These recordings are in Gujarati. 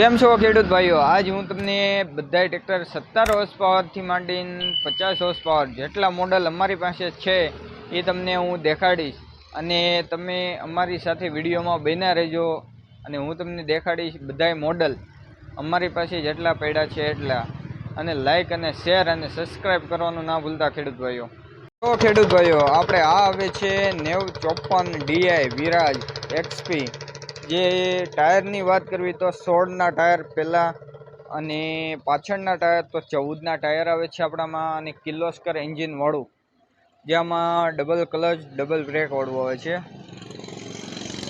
કેમ છો ખેડૂત ભાઈઓ? આજ હું તમને બધાય ટ્રેક્ટર સત્તર હોર્સ પાવરથી માંડીને પચાસ હોર્સ પાવર જેટલા મોડલ અમારી પાસે છે એ તમને હું દેખાડીશ. અને તમે અમારી સાથે વિડીયોમાં બન્યા રહેજો અને હું તમને દેખાડીશ બધાય મોડલ અમારી પાસે જેટલા પડ્યા છે એટલા. અને લાઇક અને શેર અને સબસ્ક્રાઈબ કરવાનું ના ભૂલતા ખેડૂત ભાઈઓ. તો ખેડૂત ભાઈઓ, આપણે આ આવે છે નેવ ચોપન ડીઆઈ વિરાજ એક્સપી જે ટાયરની વાત કરવી તો સોળના ટાયર પહેલાં અને પાછળના ટાયર તો ચૌદના ટાયર આવે છે આપણામાં અને કિર્લોસ્કર એન્જિનવાળું જેમાં ડબલ ક્લચ, ડબલ બ્રેકવાળું આવે છે.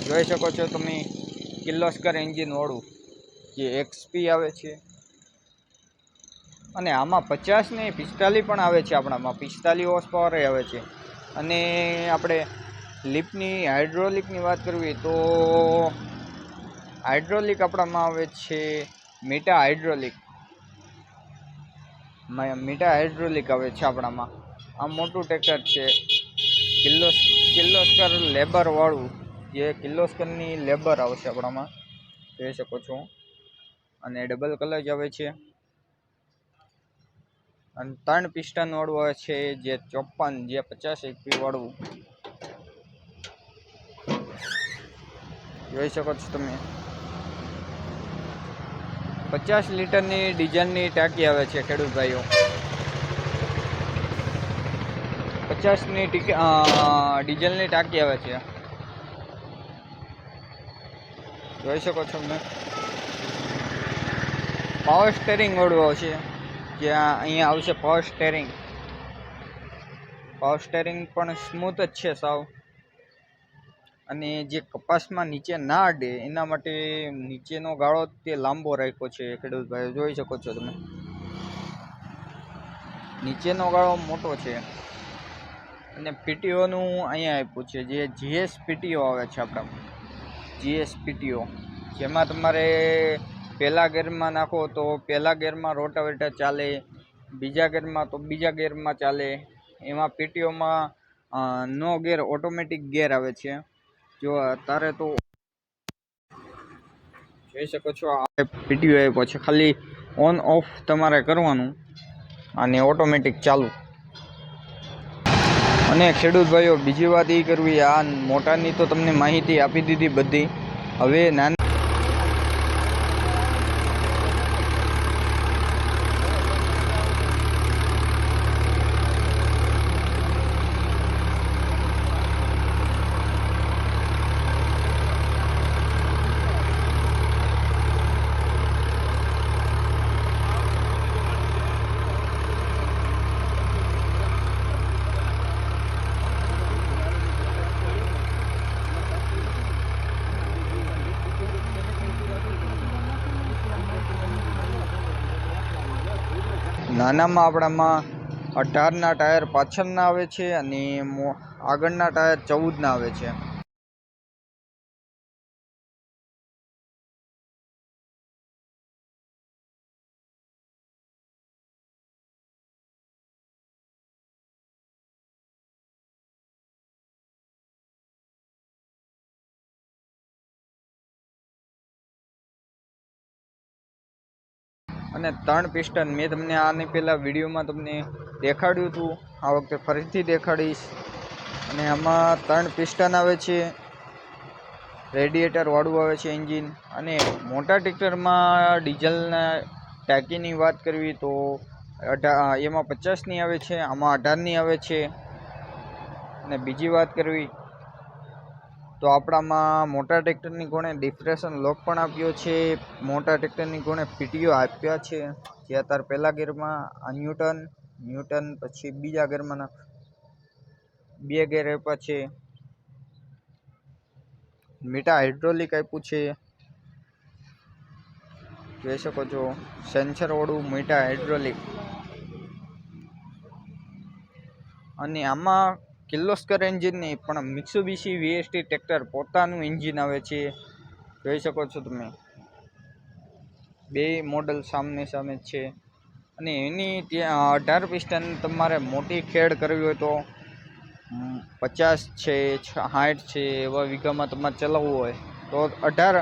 જોઈ શકો છો તમે કિર્લોસ્કર એન્જિનવાળું જે એક્સપી આવે છે. અને આમાં પચાસ ને પિસ્તાલીસ પણ આવે છે આપણામાં, પિસ્તાલીસ હોર્સ પાવર આવે છે. અને આપણે લિફ્ટની હાઇડ્રોલિકની વાત કરવી તો હાઇડ્રોલિક આપણામાં આવે છે મીટા હાઇડ્રોલિક. મીટા હાઇડ્રોલિક આવે છે આપણામાં. આ મોટું ટ્રેક્ટર છે કિલ્લોસ, કિલ્લોસ્કર લેબરવાળું જે કિલ્લોસ્કરની લેબર આવશે આપણામાં. જોઈ શકો છો. અને ડબલ કલર જ આવે છે. અને ત્રણ પિસ્ટનવાળું આવે છે જે ચોપન જે પચાસ એકવી જોઈ શકો છો તમે. પચાસ લીટરની ડીઝલની ટાંકી આવે છે, ખેડૂત ભાઈઓ. પચાસની ડીઝલની ટાંકી આવે છે. જોઈ શકો છો તમે. પાવર સ્ટેરિંગ ઓળવો આવશે જ્યાં અહીંયા આવશે પાવર સ્ટેરિંગ. પાવર સ્ટેરિંગ પણ સ્મૂથ જ છે સાવ. અને જે કપાસમાં નીચે ના અડે, એના માટે નીચેનો ગાળો તે લાંબો રાખ્યો છે. ખેડૂત ભાઈઓ જોઈ શકો છો તમે. નીચેનો ગાળો મોટો છે. અને પીટીઓનું અહીંયા આપ્યું છે. જે જીએસ પીટીઓ આવે છે આપણા. GS PTO. જેમાં તમારે પહેલા ગેરમાં નાખો તો પહેલા ગેરમાં રોટાવેટર ચાલે, બીજા ગેરમાં તો બીજા ગેરમાં ચાલે. એમાં પીટીઓમાં નો ગેર, ઓટોમેટિક ગેર આવે છે. જો અત્યારે તો જોઈ શકો છો, આ પીટીઓ આપ્યો છે ખાલી ઓન ઓફ તમારે કરવાનું અને ઓટોમેટિક ચાલુ. અને ખેડૂત ભાઈઓ, બીજી વાત એ કરવી, આ મોટાની તો તમને માહિતી આપી દીધી બધી. હવે નાની નાનામાં આપણામાં અઢારના ટાયર પાછળના આવે છે અને આગળના ટાયર ચૌદના આવે છે. અને ત્રણ પિસ્ટન મેં તમને આની પહેલાં વિડીયોમાં તમને દેખાડ્યું હતું. આ વખતે ફરીથી દેખાડીશ. અને આમાં ત્રણ પિસ્ટન આવે છે. રેડિએટરવાળું આવે છે એન્જિન. અને મોટા ટ્રેક્ટરમાં ડીઝલના ટાંકીની વાત કરવી તો અઢા, એમાં પચાસની આવે છે, આમાં અઢારની આવે છે. અને બીજી વાત કરવી તો આપણામાં મોટા ટ્રેક્ટરની ગુણે ડિફ્રેશન લોક પણ આપ્યો છે. મોટા ટ્રેક્ટરની ગુણે પીટીઓ આપ્યા છે. જે અત્યારે પહેલા ગેરમાં ન્યૂટન ન્યૂટન પછી બીજા ગેરમાં બે ગેર આપ્યા છે. મીટા હાઇડ્રોલિક આપ્યું છે. જોઈ શકો છો સેન્સરવાળું મીટા હાઇડ્રોલિક. અને આમાં કિર્લોસ્કર એન્જિન નહીં પણ મિત્સુબિશી વીએસટી ટ્રેક્ટર પોતાનું એન્જિન આવે છે. જોઈ શકો છો તમે. બે મોડલ સામને સામે છે. અને એની ત્યાં અઢાર પિસ્ટન તમારે મોટી ખેડ કરવી હોય તો પચાસ છે સાઠ છે એવા વીઘામાં તમારે ચલાવવું હોય. તો અઢાર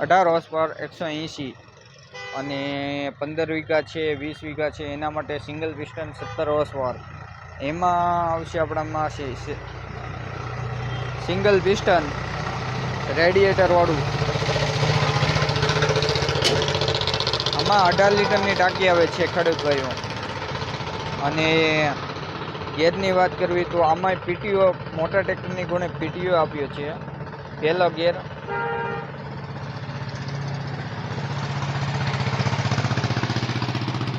અઢાર હોર્સ પર એકસો એંસી અને પંદર વીઘા છે, વીસ વીઘા છે, એના માટે સિંગલ પિસ્ટન સત્તર હોર્સ પાવર એમાં આવશે આપણામાં સિંગલ પિસ્ટન રેડિએટરવાળું આમાં અઢાર લીટરની ટાંકી આવે છે ખડકભાઈઓ. અને ગેરની વાત કરવી તો આમાંય પીટીઓ, મોટા ટ્રેક્ટરની ગુણે પીટીઓ આપ્યો છે. પહેલો ગેર.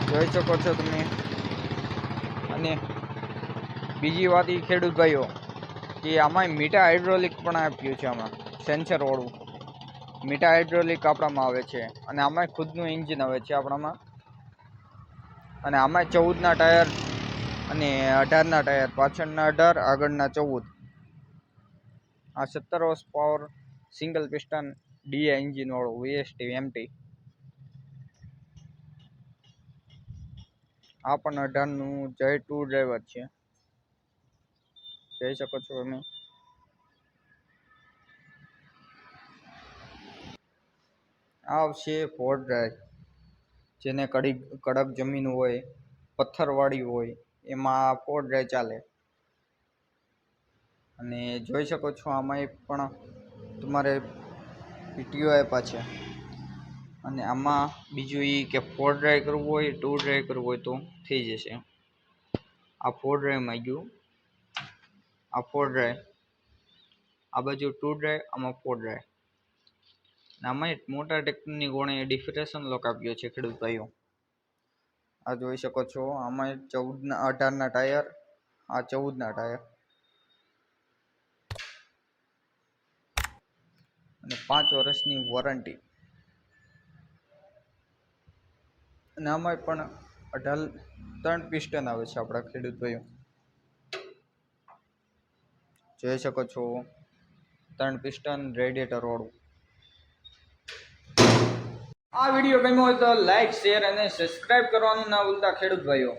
જોઈ શકો છો તમે. બીજી વાત એ ખેડૂત ભાઈઓ કે આમાં મીઠા હાઇડ્રોલિક પણ આપ્યું છે આમાં સેન્સરવાળું મીઠા હાઇડ્રોલિક આપણામાં આવે છે, અને આમાં ખુદનું એન્જિન આવે છે આપણામાં. અને આમાં ચૌદના ટાયર અને અઢારના ટાયર, પાછળના અઢાર, આગળના ચૌદ. આ સત્તર horse power single piston DA એન્જિનવાળું VST MT આ પણ અઢારનું જય ટુ ડ્રાઈવર છે. જોઈ શકો છો તમે. આ આવશે ફોર ડ્રાઈવ જેને કડી, કડક જમીન હોય, પથ્થરવાળી હોય, એમાં ફોર ડ્રાઈવ ચાલે. અને જોઈ શકો છો, આમાં પણ તમારે પીટીઓ આપ્યા છે. અને આમાં બીજું એ કે ફોર ડ્રાઈવ કરવું હોય ટુ ડ્રાઈવ કરવું હોય તો થઈ જશે. આ ફોર ડ્રાઈવમાં ગયું. આ ફોર ડ્રાઈવ આ બાજુ ટુ ડ્રાઈવ આમાં ફોર ડ્રાઈવ આમાં મોટા ટ્રેક્ટરની ગોણે ડિફરેશન લોક આપ્યો છે ખેડૂત ભાઈઓ. આ જોઈ શકો છો, આમાં ચૌદના, અઢારના ટાયર આ ચૌદના ટાયર અને પાંચ વર્ષની વોરંટી અને આમાં પણ અઢાર, ત્રણ પિસ્ટન આવે છે આપણા ખેડૂત ભાઈઓ. જોઈ શકો છો. ત્રણ પિસ્ટન રેડિએટર વાળું. આ વીડિયો ગમ્યો હોય તો લાઈક શેર અને સબસ્ક્રાઇબ કરવાનું ના ભૂલતા ખેડૂત ભાઈઓ.